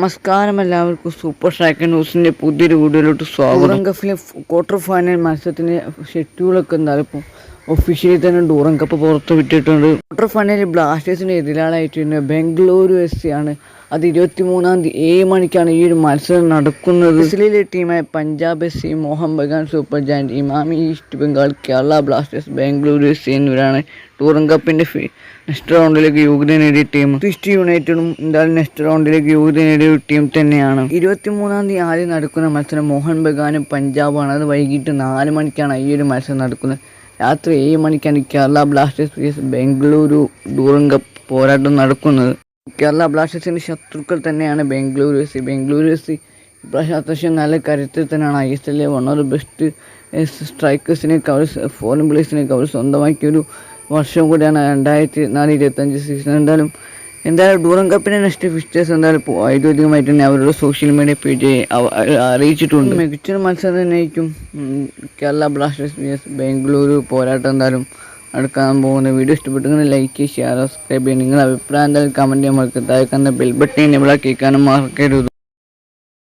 നമസ്കാരം എല്ലാവർക്കും. Super striker ന്യൂസിന്റെ പുതിയൊരു വീഡിയോയിലോട്ട് സ്വാഗതം. ഗഫിലെ ക്വാർട്ടർ ഫൈനൽ മത്സരത്തിന്റെ ഷെഡ്യൂളൊക്കെ എന്തായാലും ഇപ്പോൾ ഒഫീഷ്യലി തന്നെ ഡൂറൻ കപ്പ് പുറത്ത് വിട്ടിട്ടുണ്ട്. ക്വാർട്ടർ ഫൈനലിൽ ബ്ലാസ്റ്റേഴ്സിന്റെ എതിരാളായിട്ട് ബംഗളൂരു എസ് സി ആണ് അത് ഇരുപത്തി മൂന്നാം തീയതി ഏഴ് മണിക്കാണ് ഈ ഒരു മത്സരം നടക്കുന്നത്. ബ്രസീലിലെ ടീമായ Punjab S C Mohun Bagan Super Giant Emami East Bengal Kerala Blasters Bengaluru S C എന്നിവരാണ് ടൂറൻ കപ്പിന്റെ നെക്സ്റ്റ് റൗണ്ടിലേക്ക് യോഗ്യത നേടിയ ടീം ട്വിസ്റ്റ് യുണൈറ്റഡും എന്തായാലും നെക്സ്റ്റ് റൗണ്ടിലേക്ക് യോഗ്യത നേടിയ ടീം തന്നെയാണ്. ഇരുപത്തി മൂന്നാം തീയതി ആദ്യം നടക്കുന്ന മത്സരം മോഹൻ ബഗാനും പഞ്ചാബാണ് അത് വൈകിട്ട് നാല് മണിക്കാണ് ഈ ഒരു മത്സരം നടക്കുന്നത്. രാത്രി ഏഴ് മണിക്കാണ് കേരള ബ്ലാസ്റ്റേഴ്സ് ബംഗളൂരു കപ്പ് പോരാട്ടം നടക്കുന്നത്. കേരള ബ്ലാസ്റ്റേഴ്സിന്റെ ശത്രുക്കൾ തന്നെയാണ് Bengaluru S C. Bengaluru S C ഇപ്രാവശ്യം അത്യാവശ്യം നല്ല കരുത്തിൽ തന്നെയാണ് ഐ എസ് എല്ലിലെ വൺ ഓഫ് ദ ബെസ്റ്റ് സ്ട്രൈക്കേഴ്സിനെ അവർ ഫോറിൻ പ്ലേയേഴ്സിനെയൊക്കെ അവർ സ്വന്തമാക്കിയൊരു വർഷം കൂടിയാണ് രണ്ടായിരത്തി നാല് ഇരുപത്തഞ്ച് സീസൺ എന്തായാലും എന്തായാലും ഡൂറം കപ്പിനെ നെക്സ്റ്റ് ഫിക്സ്റ്റേഴ്സ് എന്തായാലും ഔദ്യോഗികമായിട്ട് തന്നെ അവരുടെ സോഷ്യൽ മീഡിയ പേജ് അറിയിച്ചിട്ടുണ്ട്. മികച്ചൊരു മത്സരം തന്നെ ആയിരിക്കും. കേരള ബ്ലാസ്റ്റേഴ്സ് vs ബാംഗ്ലൂരു പോരാട്ടം എന്തായാലും അടുക്കാൻ പോകുന്ന വീഡിയോ ഇഷ്ടപ്പെട്ടെങ്കിൽ ലൈക്ക് ഷെയർ സബ്സ്ക്രൈബ് ചെയ്യുക. നിങ്ങളുടെ അഭിപ്രായം എന്തായാലും കമന്റ് ചെയ്യാൻ മറക്കരുത്. താഴെ ബെൽ ബട്ടൺ എവിടെ കേൾക്കാനും മറക്കരുത്.